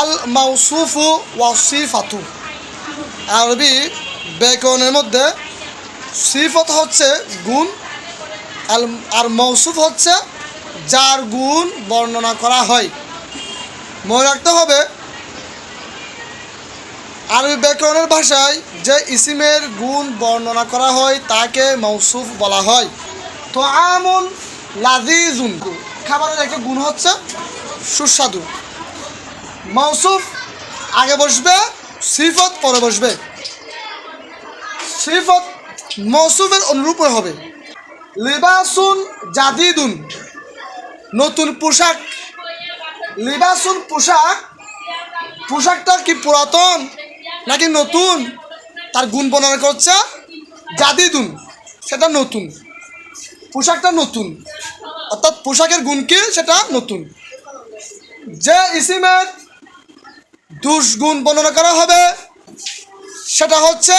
আল মাউসুফু ওয়াসিফাতু আরবি ব্যাকরণের মধ্যে সিফত হচ্ছে গুণ, আল আর মৌসুফ হচ্ছে যার গুণ বর্ণনা করা হয়। মনে রাখতে হবে, আরবি ব্যাকরণের ভাষায় যে ইসিমের গুণ বর্ণনা করা হয় তাকে মৌসুফ বলা হয়। তো আমন লাজিজুন খাবারের একটা গুণ হচ্ছে সুস্বাদু। মৌসুফ আগে বসবে, সিফত পরে বসবে। সিফত মৌসুফের অনুরূপে হবে। লিবাসুন জাদিদুন, নতুন পোশাক। লিবাসুন পোশাক, পোশাকটা কি পুরাতন নাকি নতুন? তার গুণ বর্ণনা করছে জাদিদুন, সেটা নতুন। পোশাকটা নতুন, অর্থাৎ পোশাকের গুণ কি? সেটা নতুন। যে ইসিমের দুষ্গুণ বর্ণনা করা হবে। সেটা হচ্ছে